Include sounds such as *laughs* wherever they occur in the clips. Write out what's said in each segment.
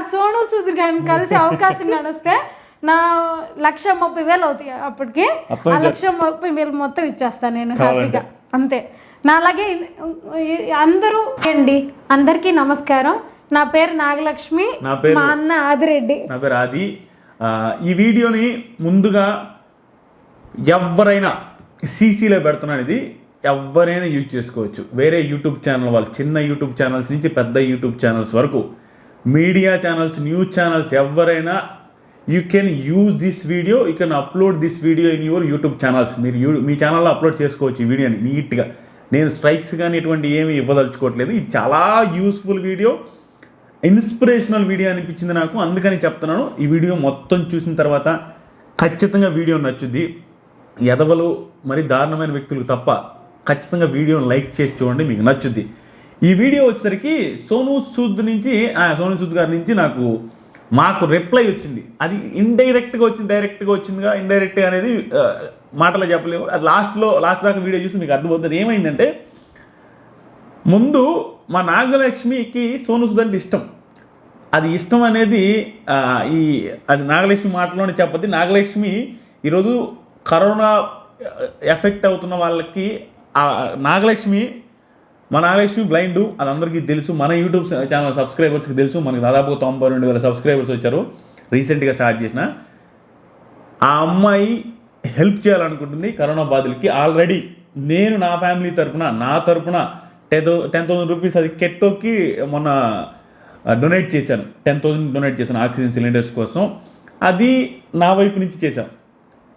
నాకు సోను సూద్ గారిని కలిసి అవకాశం నడిస్తే నా లక్ష ముప్పై వేలు అవుతాయి అప్పటికి. అప్పటి ఆ లక్ష ముప్పై వేలు మొత్తం ఇచ్చేస్తాను నేను. హ్యాపీగా. అంతే. నా అలాగే అందరూ అండి అందరికీ నమస్కారం. నా పేరు నాగలక్ష్మి. నా పేరు- మా అన్న ఆదిరెడ్డి. నా పేరు ఆది. ఈ వీడియోని ముందుగా ఎవరైనా సీసీలో పెడుతున్నాను ఇది. ఎవరైనా యూజ్ చేసుకోవచ్చు. వేరే యూట్యూబ్ ఛానల్ వాళ్ళు చిన్న యూట్యూబ్ ఛానల్స్ నుంచి పెద్ద యూట్యూబ్ ఛానల్స్ వరకు మీడియా ఛానల్స్ న్యూస్ ఛానల్స్ ఎవరైనా you can use this video you can upload this video in your YouTube channels మీరు యూ మీ ఛానల్లో అప్లోడ్ చేసుకోవచ్చు ఈ వీడియోని నీట్గా. నేను స్ట్రైక్స్ కానీ ఎటువంటి ఏమి ఇవ్వదలుచుకోవట్లేదు. ఇది చాలా యూస్ఫుల్ వీడియో ఇన్స్పిరేషనల్ వీడియో అనిపించింది నాకు. అందుకని చెప్తున్నాను. ఈ వీడియో మొత్తం చూసిన తర్వాత ఖచ్చితంగా వీడియో నచ్చుద్ది. ఎదవలు మరి దారుణమైన వ్యక్తులు తప్ప ఖచ్చితంగా వీడియోని లైక్ చేసి చూడండి మీకు నచ్చుద్ది. ఈ వీడియో వచ్చేసరికి సోను సూద్ నుంచి ఆ, సోను సూద్ గారి నుంచి నాకు మాకు రిప్లై వచ్చింది. అది ఇండైరెక్ట్గా వచ్చింది డైరెక్ట్గా వచ్చిందిగా ఇండైరెక్ట్గా అనేది మాటలు మాటలో చెప్పలేము. అది లాస్ట్లో లాస్ట్ దాకా వీడియో చూసి మీకు అర్థమవుతుంది. ఏమైందంటే ముందు మా నాగలక్ష్మికి సోను సూద్ అంటే ఇష్టం. అది ఇష్టం అనేది ఈ అది నాగలక్ష్మి మాటలోనే చెప్పద్ది. నాగలక్ష్మి ఈరోజు కరోనా ఎఫెక్ట్ అవుతున్న వాళ్ళకి నాగలక్ష్మి మన నాగలక్ష్మి బ్లైండ్ అది అందరికీ తెలుసు. మన యూట్యూబ్ ఛానల్ సబ్స్క్రైబర్స్కి తెలుసు. మనకి దాదాపు తొంభై రెండు వేల సబ్స్క్రైబర్స్ వచ్చారు. రీసెంట్గా స్టార్ట్ చేసిన ఆ అమ్మాయి హెల్ప్ చేయాలనుకుంటుంది కరోనా బాధలకి. ఆల్రెడీ నేను నా ఫ్యామిలీ తరపున నా తరపున టెన్ టెన్ థౌసండ్ రూపీస్ అది కెట్టోకి మొన్న డొనేట్ చేశాను. టెన్ థౌసండ్ డొనేట్ చేశాను ఆక్సిజన్ సిలిండర్స్ కోసం. అది నా వైపు నుంచి చేశాను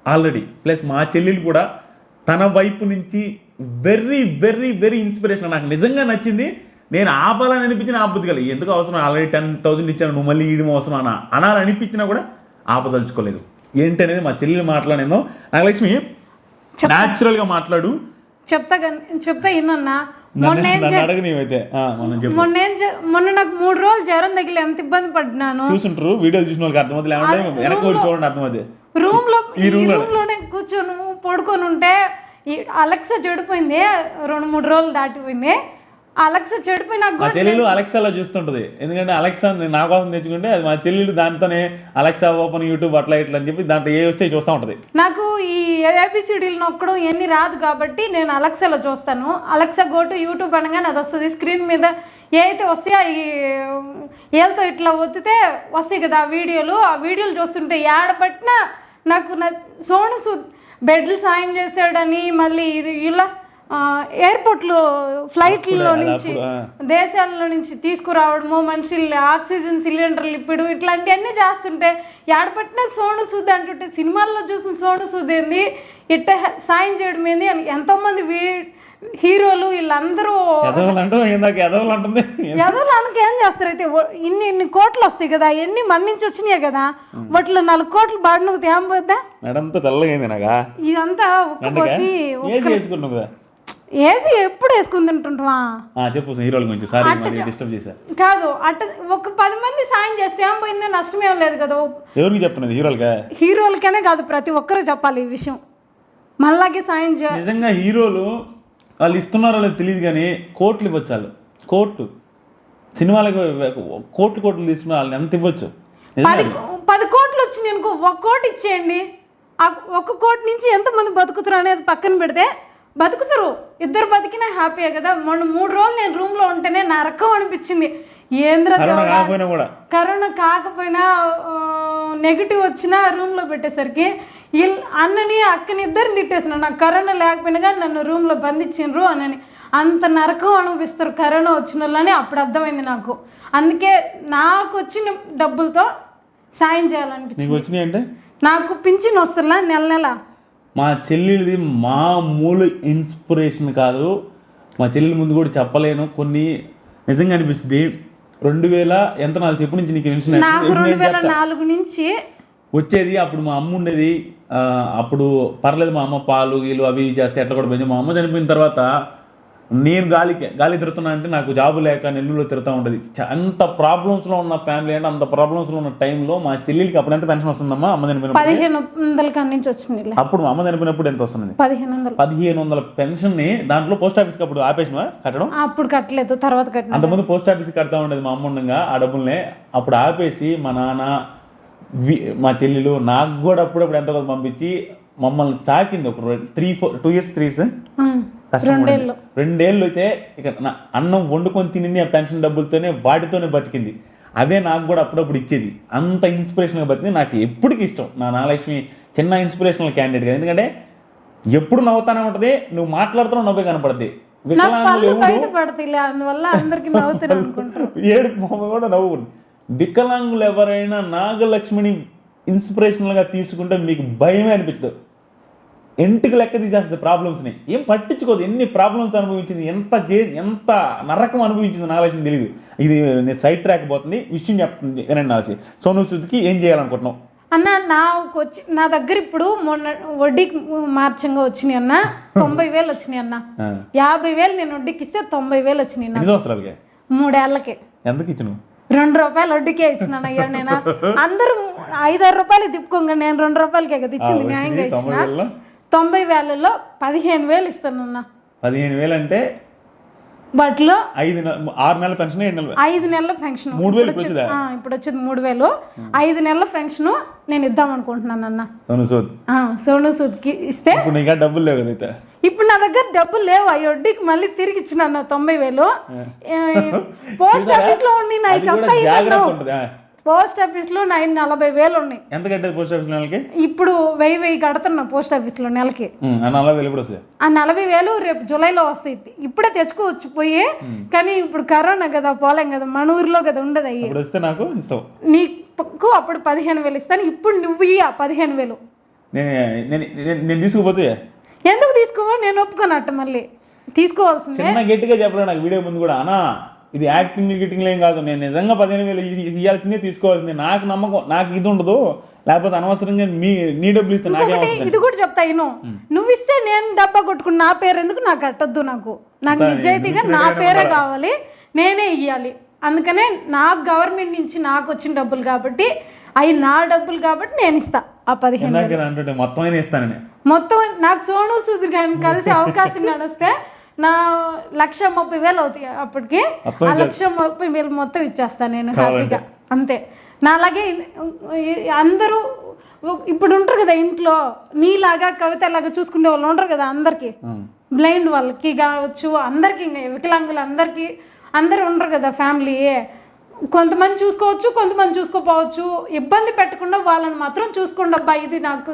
ఆల్రెడీ. ప్లస్ మా చెల్లెలు కూడా తన వైపు నుంచి వెరీ వెరీ వెరీ ఇన్స్పిరేషన్ నాకు నిజంగా నచ్చింది నేను ఆపాలని అనిపించిన ఆపదు కలిగి ఎందుకు అవసరం? ఆల్రెడీ టెన్ థౌసండ్ ఇచ్చాను నువ్వు మళ్ళీ ఇయడం అవసరం అన్న. అనాలని అనిపించినా కూడా ఆపదలుచుకోలేదు. ఏంటనేది మా చెల్లెలు మాట్లాడేమో నాగలక్ష్మి న్యాచురల్గా మాట్లాడు. చెప్తా చెప్తా ఇన్నన్నా. మొన్న నాకు మూడు రోజులు జ్వరం తగిలి ఎంత ఇబ్బంది పడ్డాను. చూసుంటారు వీడియోలు చూసిన వాళ్ళకి అర్థమవుతుంది. చూడండి అర్థమవుతుంది. రూమ్లో ఈ. రూమ్లోనే కూర్చొని పడుకొని ఉంటే ఈ అలెక్సా చెడిపోయింది రెండు మూడు రోజులు దాటిపోయింది. అలెక్సా చెడిపోయినాక మా చెల్లెలు అలెక్సాలో చూస్తుంటది. ఎందుకంటే అలెక్సా నేను నా కోసం తెచ్చుకుంటే అది మా చెల్లెలు దాంతోనే అలెక్సా ఓపెన్ యూట్యూబ్ అట్లా ఇట్లా అని చెప్పి దాంట్లో ఏ వస్తే చూస్తూ ఉంటుంది. నాకు ఈ ఏబిసిడీలు నొక్కడం ఇవన్నీ రాదు కాబట్టి నేను అలెక్సాలో చూస్తాను. అలెక్సా గోటు యూట్యూబ్ అనగానే అది వస్తుంది. స్క్రీన్ మీద ఏ అయితే వస్తాయో ఈ ఏళ్ళతో ఇట్లా ఒత్తితే వస్తాయి కదా ఆ వీడియోలు. ఆ వీడియోలు చూస్తుంటే ఏడ పట్టినా నాకు నా సోను సూద్ బెడ్లు సాయం చేశాడని మళ్ళీ ఇది ఇలా ఎయిర్పోర్ట్లో ఫ్లైట్లో అప్పుడు, నుంచి. దేశాల్లో నుంచి తీసుకురావడము మనుషులు ఆక్సిజన్ సిలిండర్లు ఇప్పడం ఇట్లాంటివన్నీ చేస్తుంటే ఏడపట్టిన సోను సూద్? అంటుంటే సినిమాల్లో చూసిన సోను సూద్ ఏంది? ఇట్ట సాయం చేయడం ఏంది ఎంతోమంది వీ హీరోలు వీళ్ళందరూ ఎదవలు అంటుంది. ఎదవలు అనక ఏం చేస్తారు అయితే? ఇన్ని ఇన్ని కోట్లు వస్తాయి కదా ఎన్ని మన నుంచి వచ్చినాయి కదా? వాటిలో నాలుగు కోట్లు బాడినకు ఏం పోద్దా? నడంతా తెల్లగైంది నాగా. ఇదంతా వేసి ఎప్పుడు వేసుకుని తింటుంటావా? చెప్పు హీరోల గురించి. సారీ మరి డిస్టర్బ్ చేశా. కాదు అట్ట ఒక పది మంది సాయం చేస్తే ఏం పోయిందో నష్టమేం లేదు కదా. ఎవరికి చెప్తున్నది? హీరోలుగా హీరోలకనే కాదు ప్రతి ఒక్కరు చెప్పాలి ఈ విషయం. మళ్ళాగే సాయం చే నిజంగా హీరోలు వాళ్ళు ఇస్తున్నారో లేదో తెలియదు కానీ కోట్లు ఇవ్వచ్చు వాళ్ళు. కోట్లు. సినిమాలకు కోట్లు కోట్లు తీసుకున్న వాళ్ళని ఎంత ఇవ్వచ్చు. పది కోట్లు వచ్చింది అనుకో ఒక కోటి ఇచ్చేయండి. ఆ ఒక్క కోటి నుంచి ఎంతమంది బతుకుతారు అనేది పక్కన పెడితే బతుకుతారు. ఇద్దరు బతికినా హ్యాపీయే కదా. మొన్న మూడు రోజులు నేను రూమ్లో ఉంటేనే నరకం అనిపించింది. ఏంద్ర కరోనా కాకపోయినా నెగిటివ్ వచ్చినా రూమ్లో పెట్టేసరికి వీళ్ళు అన్నని అక్కని ఇద్దరిని తిట్టేసిన నాకు కరోనా లేకపోయినా కానీ నన్ను రూమ్లో బంధించిండ్రు అనని అంత నరకం అనుభవిస్తారు కరోనా వచ్చిన వాళ్ళని. అప్పుడు అర్థమైంది నాకు. అందుకే నాకు వచ్చిన డబ్బులతో సాయం చేయాలనిపించింది. అంటే? నాకు పింఛన్ వస్తున్నా నెల నెల. మా చెల్లెలిది మామూలు ఇన్స్పిరేషన్ కాదు. మా చెల్లెల ముందు కూడా చెప్పలేను. కొన్ని నిజంగా అనిపిస్తుంది. రెండు వేల ఎంత? నాకు చెప్పు నుంచి నీకు నాకు రెండు వేల నాలుగు నుంచి వచ్చేది అప్పుడు మా అమ్మ ఉండేది. అప్పుడు పర్లేదు మా అమ్మ పాలు గీలు అవి ఇవి చేస్తే ఎట్లా కూడా పెంచి మా అమ్మ చనిపోయిన తర్వాత నేను గాలికి గాలి తిరుగుతున్నా అంటే నాకు జాబు లేక నెల్లూరులో తిరుగుతూ ఉంటుంది. అంత ప్రాబ్లమ్స్లో ఉన్న ఫ్యామిలీ అంటే అంత ప్రాబ్లమ్స్లో ఉన్న టైంలో మా చెల్లెలికి అప్పుడు ఎంత పెన్షన్ వస్తుందమ్మా? అమ్మ పదిహేను వందల నుంచి వచ్చింది. అప్పుడు అమ్మ చనిపోయినప్పుడు ఎంత వస్తుంది పదిహేను వందలు. పదిహేను వందల పెన్షన్ని దాంట్లో పోస్ట్ ఆఫీస్కి అప్పుడు ఆపేసినా కట్టడం? అప్పుడు కట్టలేదు తర్వాత కట్టిన. అంతకుముందు పోస్ట్ ఆఫీస్కి కడతా ఉండేది మా అమ్మ ఉండగా ఆ డబ్బుల్ని అప్పుడు ఆపేసి మా నాన్న మా చెల్లెలు నాకు కూడా అప్పుడప్పుడు ఎంతో కొంత పంపించి మమ్మల్ని తాకింది ఒక three four two years three years. రెండేళ్ళు. అయితే ఇక అన్నం వండుకొని తినింది ఆ పెన్షన్ డబ్బులతోనే వాటితోనే బతికింది. అవే నాకు కూడా అప్పుడప్పుడు ఇచ్చేది. అంత ఇన్స్పిరేషన్గా బతికింది. నాకు ఎప్పటికీ ఇష్టం. నా నాలక్ష్మి చిన్న ఇన్స్పిరేషనల్ క్యాండిడేట్ కదా. ఎందుకంటే ఎప్పుడు నవ్వుతానే ఉంటుంది నువ్వు మాట్లాడుతున్నా నవ్వే కనపడుతుంది వికలాంగులు పళ్ళు ఎవరు? బయట పడతాయిలే అందువల్ల అందరికి నవ్వుతున్నా *laughs* అనుకుంటారు ఏడు మొహం కూడా నవ్వకూడదు. వికలాంగులు ఎవరైనా నాగలక్ష్మిని ఇన్స్పిరేషనల్గా తీసుకుంటే మీకు భయమే అనిపించదు. ఇంటికి లెక్క తీసేస్తుంది ప్రాబ్లమ్స్ని. ఏం పట్టించుకోదు. ఎన్ని ప్రాబ్లమ్స్ అనుభవించింది ఎంత చే ఎంత నరకం అనుభవించింది నాగలక్ష్మి తెలియదు ఇది నేను సైడ్ ట్రాక్ పోతుంది విషయం చెప్తుంది వినండి నాగలక్ష్మి. సోను సుద్కి ఏం చేయాలనుకుంటున్నావు? అన్న నాకు వచ్చి నా దగ్గర ఇప్పుడు మొన్న వడ్డీకి మార్చంగా వచ్చినాయి అన్న తొంభై వేలు వచ్చినాయి అన్న. యాభై వేలు నేను వడ్డీకి ఇస్తే తొంభై వేలు వచ్చినాయి సంవత్సరాలకి? మూడేళ్ళకి ఎంతకి ఇచ్చినావు? రెండు రూపాయలు వడ్డీకే ఇచ్చినాను అయ్యా నేను. అందరూ ఐదారు రూపాయలు తిప్పుకోగా నేను రెండు రూపాయలకే కదా ఇచ్చింది న్యాయంగా ఇచ్చిన? తొంభై వేలలో పదిహేను వేలు ఇస్తానన్న. పదిహేను వేలు అంటే వాటిలో ఐదు ఆరు నెలల పెన్షన్ ఏడు నెలలు ఐదు నెలల పెన్షన్ మూడు వేలు ఇప్పుడు వచ్చిందా మూడు వేలు. ఐదు నెలల పెన్షన్ నేను ఇద్దాం అనుకుంటున్నాను అన్న సోను సూద్ ఆ, సోను సూద్కి ఇస్తే నీకు డబ్బులు లేవు కదా ఇప్పుడు నా దగ్గర డబ్బులు లేవు. ఆ వడ్డీకి మళ్ళీ తిరిగి ఇచ్చిన తొంభై వేలు. పోస్ట్ ఆఫీస్లో ఉన్నాయి. నా. పోస్ట్ ఆఫీస్లో నా నలభై వేలు ఉన్నాయి ఎంత కట్టేది పోస్ట్ ఆఫీస్ నెలకి? ఇప్పుడు వెయ్యి వెయ్యి కడుతున్నా పోస్ట్ ఆఫీస్లో నెలకి ఆ నలభై వేలు ఇప్పుడు వస్తాయి? ఆ నలభై వేలు రేపు జూలైలో వస్తాయి. ఇప్పుడే తెచ్చుకోవచ్చు పోయి. కానీ ఇప్పుడు కరోనా కదా పోలేం కదా మన ఊర్లో కదా ఉండదు అయ్యి. వస్తే నాకు ఇస్తావు. నీకు అప్పుడు పదిహేను వేలు ఇస్తాను. ఇప్పుడు నువ్వు ఇయ్య పదిహేను వేలు. నేను నేను నేను- నేను తీసుకుపోతే ఎందుకు తీసుకోవా? నేను ఒప్పుకోనట్టు మళ్ళీ. తీసుకోవాల్సిందే. చిన్న గట్టిగా చెప్పలే నాకు వీడియో ముందు కూడా. అనా ఇది యాక్టింగ్ గిటింగ్ ఏం కాదు. నేను నిజంగా పదిహేను వేలు ఇ- ఇయ్యాల్సిందే తీసుకోవాల్సిందే. నాకు నమ్మకం నాకు ఇది ఉండదు. లేకపోతే అనవసరంగా మీ నీ డబ్బులు ఇస్తే నాకేం ఇది కూడా చెప్తా ఇను నువ్వు ఇస్తే నేను డబ్బా కొట్టుకుని నా పేరు ఎందుకు నాకు కట్టొద్దు నాకు? నాకు నిజాయితీగా నా పేరే కావాలి. నేనే ఇయ్యాలి. అందుకనే నాకు గవర్నమెంట్ నుంచి నాకు వచ్చిన డబ్బులు కాబట్టి అవి నా డబ్బులు కాబట్టి నేను ఇస్తా ఆ పదిహేను మొత్తం అయినా ఇస్తానని. మొత్తం నాకు సోను సూద్ గారిని కలిసి అవకాశం నడిస్తే నా లక్ష ముప్పై వేలు అవుతాయి అప్పటికి. ఆ లక్ష ముప్పై వేలు మొత్తం ఇచ్చేస్తాను నేను హ్యాపీగా. అంతే. నా అలాగే అందరూ ఇప్పుడు ఉంటారు కదా ఇంట్లో నీలాగా కవిత లాగా చూసుకునే వాళ్ళు ఉంటారు కదా అందరికి. బ్లైండ్ వాళ్ళకి కావచ్చు అందరికి ఇంకా వికలాంగులు అందరికి అందరు ఉండరు కదా ఫ్యామిలీ కొంతమంది చూసుకోవచ్చు కొంతమంది చూసుకోపోవచ్చు. ఇబ్బంది పెట్టకుండా వాళ్ళని మాత్రం చూసుకోండి అబ్బా. ఇది నాకు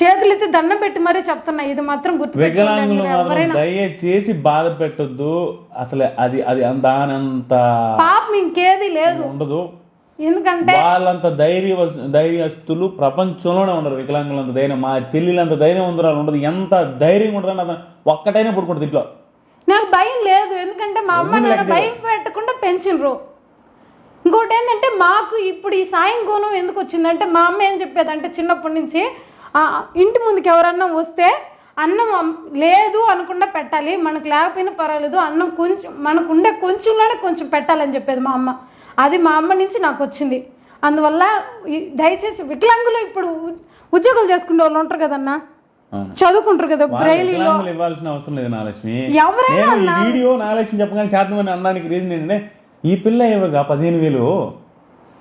చేతులైతే దండం పెట్టి మరీ చెప్తున్నా. ఇది మాత్రం వికలాంగులు గుర్తుపెట్టుకోండి మాత్రం దయచేసి బాధ పెట్టొద్దు. అసలు అది అది అంత దానంత పాపం ఇంకేది లేదు. ఉండదు. ఎందుకంటే వాళ్ళంత ధైర్య ధైర్యస్తులు ప్రపంచంలోనే ఉండరు. వికలాంగులంత ధైర్యం మా చెల్లెలంత ధైర్యం ఉండరు ఉండదు. ఎంత ధైర్యం ఉంటుందని అతను ఒక్కటైనా పడుకుంటుంది ఇంట్లో నాకు భయం లేదు. ఎందుకంటే మా అమ్మ నాన్న భయం పెట్టకుండా పెంచినరు. ఇంకోటి ఏంటంటే మాకు ఇప్పుడు ఈ సాయం కోణం ఎందుకు వచ్చిందంటే మా అమ్మ ఏం చెప్పేది అంటే చిన్నప్పటి నుంచి ఆ, ఇంటి ముందుకు ఎవరన్నా వస్తే అన్నం లేదు అనకుండా పెట్టాలి మనకు లేకపోయినా పర్వాలేదు అన్నం కొంచెం మనకు ఉండే కొంచెంలోనే కొంచెం పెట్టాలని చెప్పేది మా అమ్మ. అది మా అమ్మ నుంచి నాకు వచ్చింది. అందువల్ల దయచేసి వికలాంగులు ఇప్పుడు ఉద్యోగాలు చేసుకునే వాళ్ళు ఉంటారు కదన్నా. చదువుకుంటారు కదా ఇవ్వాల్సిన అవసరం లేదు నాలక్ష్మి. ఎవరైనా వీడియో నాలక్ష్మి చెప్పగానే చేద్దామని అనడానికి రీజన్ ఏంటంటే ఈ పిల్ల ఇవ్వగా పదిహేను వేలు.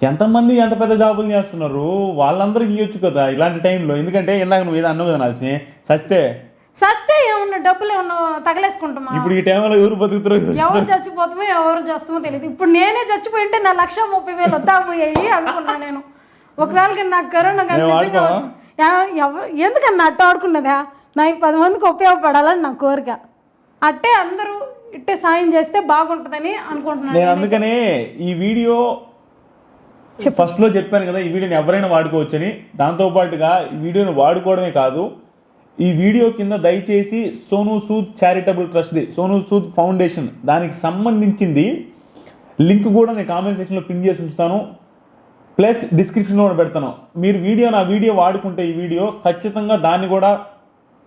ఎంతమంది ఎంత పెద్ద జాబులు చేస్తున్నారు? వాళ్ళందరికీ ఇవ్వచ్చు కదా ఇలాంటి టైంలో. ఎందుకంటే ఇందాక నువ్వు ఏదో అన్నావు కదా నాలక్ష్మి సస్తే. సస్తే ఏమన్నా డబ్బులు ఏమన్నా తగలేసుకుంటామా ఇప్పుడు ఈ టైంలో ఎవరు బతుకుతారో ఎవరు- చచ్చిపోతామో ఎవరు చేస్తామో తెలియదు ఇప్పుడు నేనే చచ్చిపోయింటే నా లక్ష ముప్పై వేలు వద్దా పోయాయి అనుకున్నా నేను. ఒకవేళ నాకు కరోనా ఎందుకన్నా అట్ట ఆడుకున్నదా? నా ఈ పది మందికి ఉపయోగపడాలని నా కోరిక. అట్టే అందరూ ఇట్టే సాయం చేస్తే బాగుంటుందని అనుకుంటున్నాను నేను అందుకనే ఈ వీడియో ఫస్ట్లో చెప్పాను కదా ఈ వీడియోని ఎవరైనా వాడుకోవచ్చని. దాంతోపాటుగా ఈ వీడియోని వాడుకోవడమే కాదు ఈ వీడియో కింద దయచేసి సోను సూద్ చారిటబుల్ ట్రస్ట్ది సోను సూద్ ఫౌండేషన్ దానికి సంబంధించింది లింక్ కూడా నేను కామెంట్ సెక్షన్లో పిన్ చేసి ఉంచుతాను. ప్లస్ డిస్క్రిప్షన్లో కూడా పెడతాను. మీరు వీడియో నా వీడియో వాడుకుంటే ఈ వీడియో ఖచ్చితంగా దాన్ని కూడా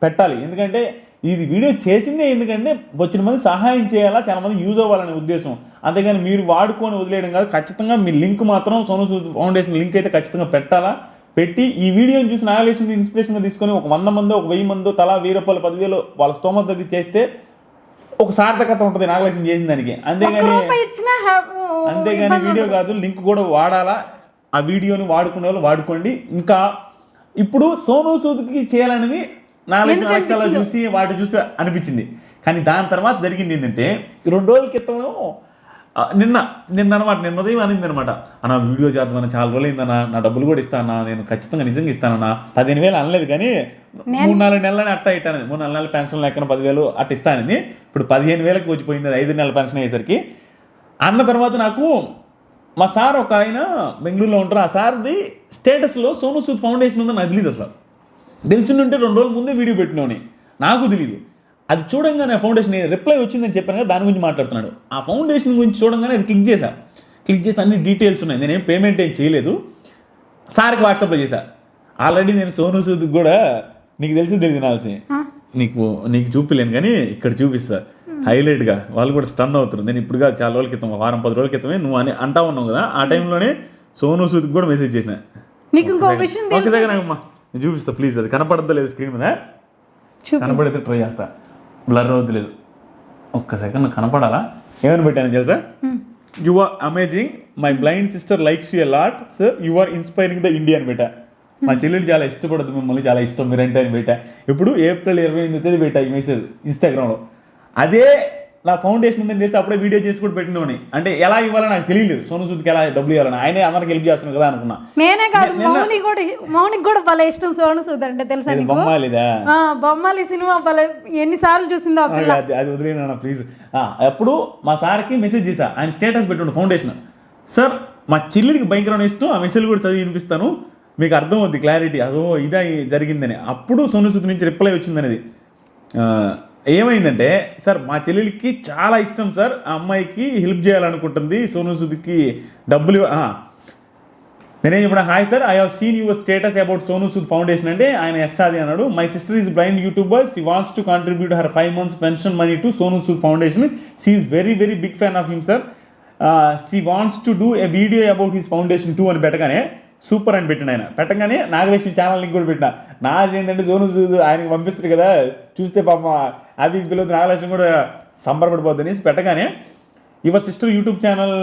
పెట్టాలి. ఎందుకంటే ఇది వీడియో చేసిందే ఎందుకంటే వచ్చిన మంది సహాయం చేయాలా చాలా మంది యూజ్ అవ్వాలనే ఉద్దేశం. అంతేగాని మీరు వాడుకొని వదిలేయడం కాదు ఖచ్చితంగా మీ లింక్ మాత్రం సోను సూద్ ఫౌండేషన్ లింక్ అయితే ఖచ్చితంగా పెట్టాలా? పెట్టి ఈ వీడియోని చూసి నాగలేషన్ ఇన్స్పిరేషన్గా తీసుకొని ఒక వంద మందో ఒక వెయ్యి మందో తలా వెయ్యి రూపాయలు పదివేలు వాళ్ళ స్తోమత దగ్గర చేస్తే ఒక సార్థకత ఉంటుంది నాగలక్ష్మి చేసిన దానికి. అంతేగాని అంతేగాని వీడియో. కాదు లింక్ కూడా వాడాలా? ఆ వీడియోని వాడుకునే వాళ్ళు వాడుకోండి. ఇంకా ఇప్పుడు సోను సూద్కి చేయాలనేది నాలుగు లక్షల? చూసి వాటి చూసి అనిపించింది. కానీ దాని తర్వాత జరిగింది ఏంటంటే రెండు రోజుల క్రితం నిన్న నిన్న అనమాట నిన్న ఉదయం అనింది అనమాట అన్న వీడియో చేద్దామని చాలా రోజులు అయిందన్న నా డబ్బులు కూడా ఇస్తానా నేను ఖచ్చితంగా నిజంగా ఇస్తానన్నా. పదిహేను వేలు అనలేదు కానీ మూడు నాలుగు నెలలని అట్ట ఇట్టాను మూడు నాలుగు నెలల పెన్షన్ లెక్కన పదివేలు అట్ట ఇస్తానని ఇప్పుడు పదిహేను వేలకు వచ్చిపోయింది ఐదు నెలల పెన్షన్ అయ్యేసరికి. అన్న తర్వాత నాకు మా సార్ ఒక ఆయన బెంగళూరులో ఉంటారు. ఆ సార్ది స్టేటస్లో సోను సూద్ ఫౌండేషన్ ఉందని నాకు తెలియదు అసలు. తెలిసిందంటే రెండు రోజుల ముందే వీడియో పెట్టినవని నాకు తెలియదు అది చూడంగానే ఫౌండేషన్ రిప్లై వచ్చిందని చెప్పాను కదా దాని గురించి మాట్లాడుతున్నాడు. ఆ ఫౌండేషన్ గురించి చూడంగానే అది క్లిక్ చేశా. క్లిక్ చేసి అన్ని డీటెయిల్స్ ఉన్నాయి. నేనేం పేమెంట్ ఏం చేయలేదు. సార్కి వాట్సాప్లో చేశా. ఆల్రెడీ నేను సోను సూద్ కూడా నీకు తెలిసి తెలియదు నాల్సి నీకు నీకు చూపిలేను కానీ ఇక్కడ చూపిస్తా. హైలైట్గా. వాళ్ళు కూడా స్టన్ అవుతారు నేను ఇప్పుడుగా చాలా రోజుల క్రితం వారం పది రోజుల క్రితమే నువ్వు అని అంటా ఉన్నావు కదా ఆ టైంలోనే సోను సూద్కి కూడా మెసేజ్ చేసిన. నీకు ఇంకో విషయం నేను చూపిస్తా ప్లీజ్ అది కనపడద్దా లేదు స్క్రీన్ మీద కనపడితే ట్రై చేస్తా. బ్లర్ అవుతలేదు ఒక్క సెకండ్ కనపడాలా? ఏమని పెట్టాను తెలుసా? You are amazing my blind sister likes you lot sir you are inspiring the Indian beta మా చెల్లెలు చాలా ఇష్టపడదు మిమ్మల్ని చాలా ఇష్టం మీరంటే అని పెట్టా. ఇప్పుడు ఏప్రిల్ ఇరవై ఎనిమిది తేదీ పెట్టా ఈ మెసేజ్ ఇన్స్టాగ్రామ్లో అదే నా ఫౌండేషన్ ఉందని తెలిసి అప్పుడే వీడియో చేసి కూడా పెట్టినవని అంటే ఎలా ఇవ్వాలో నాకు తెలియలేదు. సోను సూద్కి ఎలా డబ్బులు ఇవ్వాలని. ఆయనే అందరికి హెల్ప్ చేస్తున్నాను కదా అనుకున్నా. నేనే కాదు మౌని కూడా మౌనికి కూడా భలే ఇష్టం సోను సూద్ అంటే తెలుసా బొమ్మాలిదా ఆ, బొమ్మాలి సినిమా భలే ఎన్నిసార్లు చూసిందో ఆ పిల్ల. అది అది వదిలేనా ప్లీజ్ అప్పుడు మా సార్కి మెసేజ్ చేశా. ఆయన స్టేటస్ పెట్టుండు ఫౌండేషన్ సార్ మా చెల్లికి భయంకరమైన ఇష్టం. ఆ మెసేజ్ కూడా చదివి వినిపిస్తాను. మీకు అర్థం అవుద్ది క్లారిటీ అదో ఇదా జరిగిందని. అప్పుడు సోను సూద్ నుంచి రిప్లై వచ్చిందనేది. ఏమైందంటే సార్ మా చెల్లెలికి చాలా ఇష్టం సార్. ఆ అమ్మాయికి హెల్ప్ చేయాలనుకుంటుంది. సోను సూద్కి డబ్బులు నేనేం చెప్పిన hi sir. I have seen your status about Sonu Sood foundation. అంటే ఆయన ఎస్ అది అన్నాడు my sister is blind YouTuber she wants to contribute her five months pension money to Sonu Sood foundation. She is very very big fan of him sir she wants to do a video about his foundation too అని పెట్టగానే super అని పెట్టిన ఆయన. పెట్టగానే Nagalakshmi channel link కూడా పెట్టిన. నాజ్ ఏంటంటే zone Sood ఆయనకి పంపిస్తారు కదా. చూస్తే పాప అది పిల్లలు నాగలక్ష్మి కూడా సంబరపడిపోద్దని అనేసి పెట్టగానే యువర్ సిస్టర్ యూట్యూబ్ ఛానల్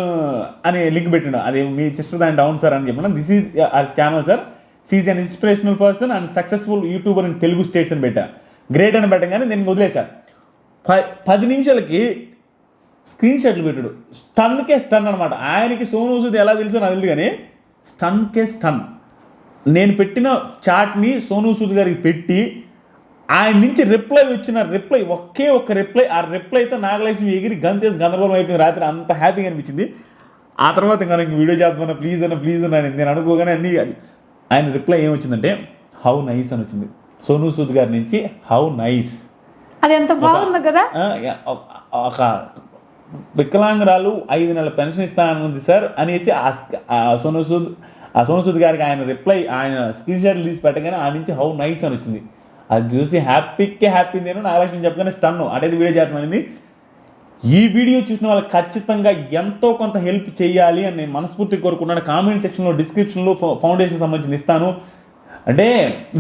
అని లింక్ పెట్టిండు. అది మీ సిస్టర్ దాని డౌన్ సార్ అని చెప్పిన. This is channel sir she's an inspirational person and successful YouTuber in Telugu states అని పెట్టా. గ్రేట్ అని పెట్టగానే నేను వదిలేసా ప పది నిమిషాలకి స్క్రీన్ షాట్లు పెట్టాడు స్టన్కే స్టన్ అనమాట ఆయనకి సోను సూద్ ఎలా తెలుసో నాకు తెలియదు కానీ స్టన్కే స్టన్. నేను పెట్టిన చాట్ని సోను సూద్ గారికి పెట్టి ఆయన నుంచి రిప్లై వచ్చిన రిప్లై ఒకే ఒక్క రిప్లై ఆ రిప్లైతో నాగలక్ష్మి ఎగిరి గంతేసి గందరగోళం అయిపోయింది. రాత్రి అంత హ్యాపీగా అనిపించింది. ఆ తర్వాత ఇంకా నాకు వీడియో చేద్దామన్నా ప్లీజ్ అన్న ప్లీజ్ అన్న అని నేను అనుకోగానే అన్ని ఆయన రిప్లై ఏమొచ్చిందంటే హౌ నైస్ అని వచ్చింది. సోను సూద్ గారి నుంచి హౌ నైస్. అది ఎంత బాగుంది కదా? ఒక- ఒక వికలాంగురాలు ఐదు నెలల పెన్షన్ ఇస్తానుంది సార్ అనేసి ఆ ఆ సోను సూద్ గారికి ఆయన రిప్లై ఆయన స్క్రీన్ షాట్ తీసి పెట్టగానే ఆ నుంచి హౌ నైస్ అని వచ్చింది. అది చూసి హ్యాపీకే హ్యాపీ నేను నాగలక్ష్మి చెప్పగానే స్టన్ అంటే ఇది వీడియో చేస్తామని ఈ వీడియో చూసిన వాళ్ళకి ఖచ్చితంగా ఎంతో కొంత హెల్ప్ చేయాలి అని నేను మనస్ఫూర్తి కోరుకున్నాను కామెంట్ సెక్షన్లో డిస్క్రిప్షన్లో ఫౌండేషన్ సంబంధించి ఇస్తాను. అంటే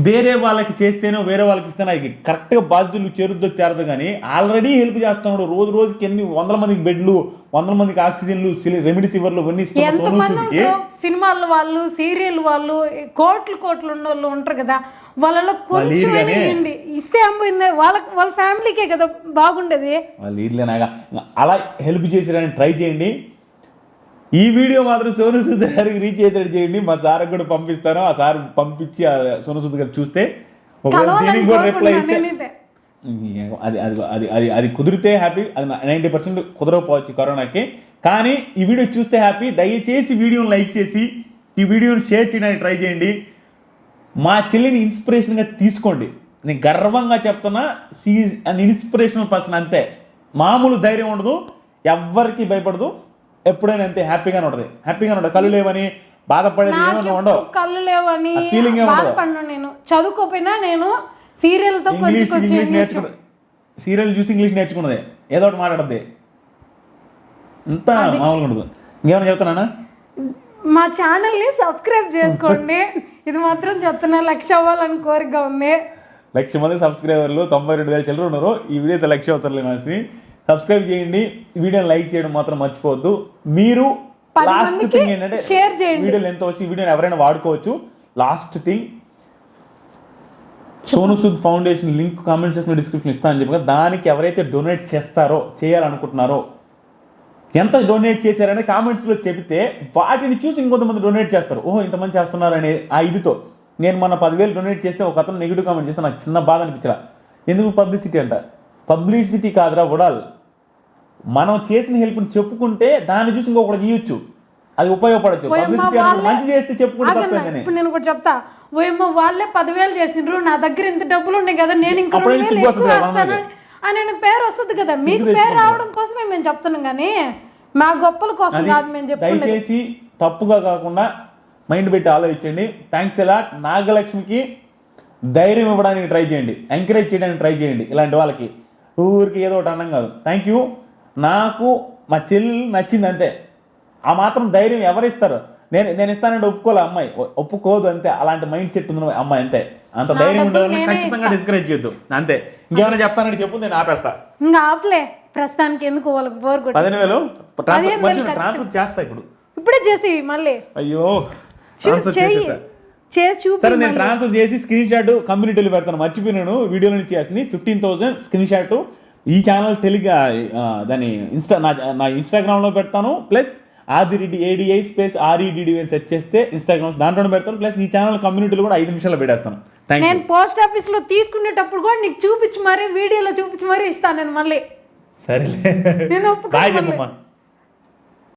వేరే వాళ్ళకి చేస్తేనో వేరే వాళ్ళకి ఇస్తేనో అది కరెక్ట్గా బాధ్యులు చేరుద్దో చేరదు కానీ ఆల్రెడీ హెల్ప్ చేస్తున్నాడు. రోజు రోజుకి ఎన్ని వందల మందికి బెడ్లు వందల మందికి ఆక్సిజన్లు రెమిడిసివర్లు ఇవన్నీ ఇస్తున్న ఎంత సోను మంది సూద్కి ఉంటారో? సినిమాల వాళ్ళు సీరియల్ వాళ్ళు కోట్లు కోట్లు ఉన్న వాళ్ళు ఉంటారు కదా వాళ్ళలో కొంచెం. ఇస్తే అమ్మింది వాళ్ళ వాళ్ళ ఫ్యామిలీకే కదా బాగుండేది. వాళ్ళు ఇర్లేనాగా అలా హెల్ప్ చేసేయడానికి ట్రై చేయండి. ఈ వీడియో మాత్రం సోను సూద్ గారికి రీచ్ అయ్యేటట్టు చేయండి. మా సార్ కూడా పంపిస్తాను. ఆ సార్ పంపించి ఆ సోను సూద్ గారు చూస్తే ఒకవేళ దీనికి కూడా రిప్లై ఇస్తే. అది అది అది అది అది కుదిరితే హ్యాపీ అది నైంటీ పర్సెంట్ కుదరకపోవచ్చు కరోనాకి. కానీ ఈ వీడియో చూస్తే హ్యాపీ దయచేసి వీడియోని లైక్ చేసి ఈ వీడియోని షేర్ చేయడానికి ట్రై చేయండి. మా చెల్లిని ఇన్స్పిరేషన్గా తీసుకోండి. నేను గర్వంగా చెప్తున్నా సీజ్ అన్ ఇన్స్పిరేషనల్ పర్సన్ అంతే. మామూలు ధైర్యం ఉండదు. ఎవ్వరికి భయపడదు. ఎప్పుడైనా అంతే హ్యాపీగానే ఉంటుంది. హ్యాపీగానే ఉంటుంది. కళ్ళు లేవని బాధపడేది ఏమన్నా ఉండవు. కళ్ళు లేవని ఉండదు. బాధపడినా నేను. చదువుకోపోయినా నేను సీరియల్తో ఇంగ్లీష్ ఇంగ్లీష్ ఇంగ్లీష్ నేర్చుకుని సీరియల్ చూసి ఇంగ్లీష్ నేర్చుకున్నదే. ఏదో ఒకటి మాట్లాడద్ది. ఇంత మామూలుగా ఉండదు. ఇంకేమైనా చెప్తున్నానా మా ఛానల్ని సబ్స్క్రైబ్ చేసుకోండి. ఇది మాత్రం చెప్తున్నా లక్ష అవ్వాలని కోరిక ఉంది. లక్ష మంది సబ్స్క్రైబర్లు తొంభై రెండు వేల చిల్లర ఉన్నారు. ఈ వీడియో అయితే లక్ష అవుతారులే మనసి సబ్స్క్రైబ్ చేయండి. వీడియోని లైక్ చేయడం మాత్రం మర్చిపోవద్దు. మీరు లాస్ట్ థింగ్ ఏంటంటే share చేయండి. వీడియోలు ఎంత వచ్చి వీడియోని ఎవరైనా వాడుకోవచ్చు. Last thing Sonu Sood foundation link comment section description ఇస్తానని చెప్పి దానికి ఎవరైతే డొనేట్ చేస్తారో చేయాలనుకుంటున్నారో ఎంత డొనేట్ చేశారని కామెంట్స్లో చెబితే వాటిని చూసి ఇంకొంతమంది డొనేట్ చేస్తారు. ఓహో ఇంతమంది చేస్తున్నారనే ఆ ఇదితో. నేను మన పదివేలు డొనేట్ చేస్తే ఒక అతను నెగిటివ్ కామెంట్ చేస్తే నాకు చిన్న బాధ అనిపించరా ఎందుకు పబ్లిసిటీ అంట? పబ్లిసిటీ కాదురా ఉడాల్ మనం చేసిన హెల్ప్ని చెప్పుకుంటే దాన్ని చూసి ఇంకొకటి ఇయ్యొచ్చు అది ఉపయోగపడచ్చు. పబ్లిసిటీ మంచి చేస్తే చెప్పుకుంటే తప్పేందని ఇప్పుడు నేను ఒకటి చెప్తా. ఓయమ్మ వాళ్ళే పదివేలు చేసిండ్రు నా దగ్గర ఇంత డబ్బులు ఉన్నాయి కదా నేను ఇంకా అని నాకు పేరు వస్తుంది కదా. మీకు పేరు. రావడం కోసమే మేము చెప్తున్నాం కానీ మా గొప్పల కోసం కాదు మేము చెప్పుకునేది. దయచేసి తప్పుగా కాకుండా మైండ్ పెట్టి ఆలోచించండి. థ్యాంక్స్ ఎలా నాగలక్ష్మికి ధైర్యం ఇవ్వడానికి ట్రై చేయండి. ఎంకరేజ్ చేయడానికి ట్రై చేయండి. ఇలాంటి వాళ్ళకి. ఊరికి ఏదో ఒకటి అన్నం కాదు. థ్యాంక్ యూ నాకు మా చెల్లి నచ్చింది అంతే ఆ మాత్రం ధైర్యం ఎవరిస్తారు? నేను నేను ఇస్తానంటే ఒప్పుకోలే అమ్మాయి. ఒప్పుకోదు అంతే. అలాంటి మైండ్ సెట్ ఉంది అమ్మాయి అంతే. అంత ధైర్యం ఉండాలని ఖచ్చితంగా డిస్కరేజ్ చేయొద్దు. అంతే. ఇంకేమైనా చెప్తానంటే చెప్పు నేను ఆపేస్తా. ఇంకా ఆపలే. ప్రస్తుతానికి ఎందుకు వాళ్ళకి బోర్ పదిహేను వేలు? ట్రాన్స్ఫర్ ట్రాన్స్ఫర్ చేస్తా ఇప్పుడు. ఇప్పుడే చేసి మళ్ళీ. అయ్యో ట్రాన్స్ఫర్ చేసేసా. చేసి చూపి సరే నేను ట్రాన్స్ఫర్ చేసి స్క్రీన్ షాట్ కమ్యూనిటీలో పెడతాను. మర్చిపోయినాను. వీడియోలో నుంచి చేసింది ఫిఫ్టీన్ థౌసండ్ స్క్రీన్ షాట్ ఈ ఛానల్ టెలిగా దాని ఇన్స్టా నా నా ఇన్స్టాగ్రామ్లో పెడతాను. Plus Adireddy A D I space R E D D అని సెర్చ్ చేస్తే ఇన్స్టాగ్రామ్ దాంట్లోనే పెడతాను. ప్లస్ ఈ ఛానల్ కమ్యూనిటీలో కూడా ఐదు నిమిషాల్లో పెట్టేస్తాను. నేను పోస్ట్ ఆఫీస్లో తీసుకునేటప్పుడు కూడా నీకు చూపించి మరీ వీడియోలో చూపించి మరీ ఇస్తాను నేను మళ్ళీ. సరేలే. నేను